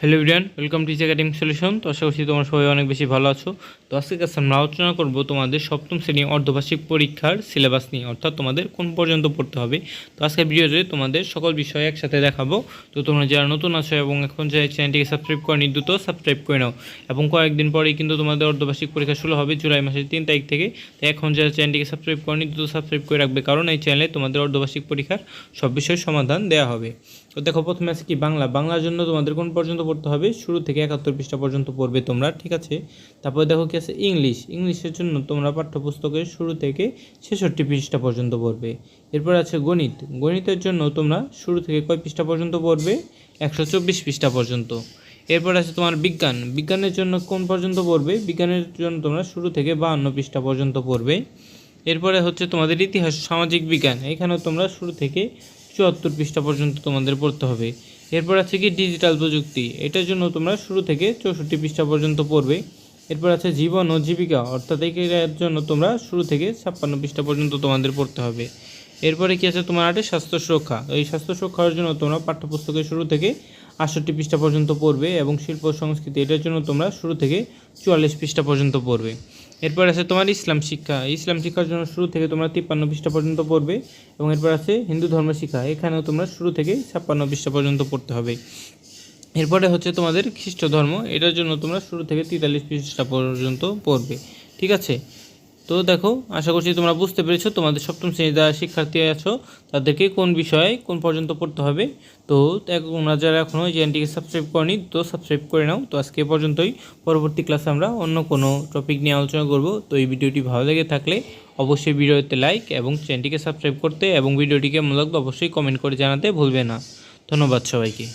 Hello ইভিয়ান welcome teach academic solution তো আশা করছি তোমার সবাই অনেক বেশি ভালো আছো। তো আজকে কাছে আমরা আলোচনা করব তোমাদের সপ্তম শ্রেণি অর্ধবার্ষিক পরীক্ষার সিলেবাস নিয়ে, অর্থাৎ তোমাদের কোন পর্যন্ত পড়তে হবে। তো আজকের ভিডিওতে তোমাদের সকল বিষয় একসাথে দেখাবো। তো তোমরা যারা নতুন আছো এবং এখন যে চ্যানেলটিকে সাবস্ক্রাইব করেনি, দ্রুত সাবস্ক্রাইব করে নাও। এবং কয়েকদিন পরেই কিন্তু তোমাদের অর্ধবার্ষিক পরীক্ষা শুরু হবে জুলাই মাসের তিন তারিখ থেকে। তো এখন যারা চ্যানেলটিকে সাবস্ক্রাইব করেনি, দ্রুত সাবস্ক্রাইব করে রাখবে, কারণ এই চ্যানেলে তোমাদের অর্ধবার্ষিক পরীক্ষার সব বিষয়ের সমাধান দেওয়া হবে। তো দেখো, প্রথমে আছে কি বাংলা। বাংলার জন্য তোমাদের কোন পর্যন্ত পড়তে হবে, শুরু থেকে একাত্তর পৃষ্ঠা পর্যন্ত পড়বে তোমরা, ঠিক আছে? তারপরে দেখো কি আছে, ইংলিশ। ইংলিশের জন্য তোমরা পাঠ্যপুস্তকের শুরু থেকে ছেষট্টি পৃষ্ঠা পর্যন্ত পড়বে। এরপর আছে গণিত। গণিতের জন্য তোমরা শুরু থেকে কয় পৃষ্ঠা পর্যন্ত পড়বে? একশো চব্বিশ পৃষ্ঠা পর্যন্ত। এরপর আছে তোমার বিজ্ঞান। বিজ্ঞানের জন্য কোন পর্যন্ত পড়বে? বিজ্ঞানের জন্য তোমরা শুরু থেকে বাহান্ন পৃষ্ঠা পর্যন্ত পড়বে। এরপরে হচ্ছে তোমাদের ইতিহাস, সামাজিক বিজ্ঞান। এখানেও তোমরা শুরু থেকে চুয়াত্তর পৃষ্ঠা পর্যন্ত তোমাদের পড়তে হবে। এরপর আছে কি ডিজিটাল প্রযুক্তি। এটার জন্য তোমরা শুরু থেকে চৌষট্টি পৃষ্ঠা পর্যন্ত পড়বে। এরপর আছে জীবন ও জীবিকা, অর্থাৎ এর জন্য তোমরা শুরু থেকে ছাপ্পান্ন পৃষ্ঠা পর্যন্ত তোমাদের পড়তে হবে। এরপরে কি আছে? তোমার আটে স্বাস্থ্য সুরক্ষা। এই স্বাস্থ্য সুরক্ষার জন্য তোমরা পাঠ্যপুস্তকের শুরু থেকে আটষট্টি পৃষ্ঠা পর্যন্ত পড়বে এবং শিল্প সংস্কৃতি, এটার জন্য তোমরা শুরু থেকে চুয়াল্লিশ পৃষ্ঠা পর্যন্ত পড়বে। এরপর আছে তোমার ইসলাম শিক্ষা। ইসলাম শিক্ষার জন্য শুরু থেকে তোমরা তিপ্পান্ন পৃষ্ঠা পর্যন্ত পড়বে এবং এরপর আছে হিন্দু ধর্ম শিক্ষা। এখানেও তোমরা শুরু থেকে ছাপ্পান্ন পৃষ্ঠা পর্যন্ত পড়তে হবে। এরপরে হচ্ছে তোমাদের খ্রিস্ট ধর্ম। এটার জন্য তোমরা শুরু থেকে তেতাল্লিশ পৃষ্ঠা পর্যন্ত পড়বে। ঠিক আছে? তো দেখো, আশা করছি তোমরা বুঝতে পেরেছ তোমাদের সপ্তম শ্রেণির যারা শিক্ষার্থী আছো, তাদেরকে কোন বিষয়ে কোন পর্যন্ত পড়তে হবে? তো তোমরা যারা এখনও এই চ্যানেলটিকে সাবস্ক্রাইব করনি, তো সাবস্ক্রাইব করে নাও। তো আজকে পর্যন্তই। পরবর্তী ক্লাসে আমরা অন্য কোনো টপিক নিয়ে আলোচনা করব। তো এই ভিডিওটি ভালো লেগে থাকলে অবশ্যই ভিডিওতে লাইক এবং চ্যানেলটিকে সাবস্ক্রাইব করতে এবং ভিডিওটিকে মূলত অবশ্যই কমেন্ট করে জানাতে ভুলবে না। ধন্যবাদ সবাইকে।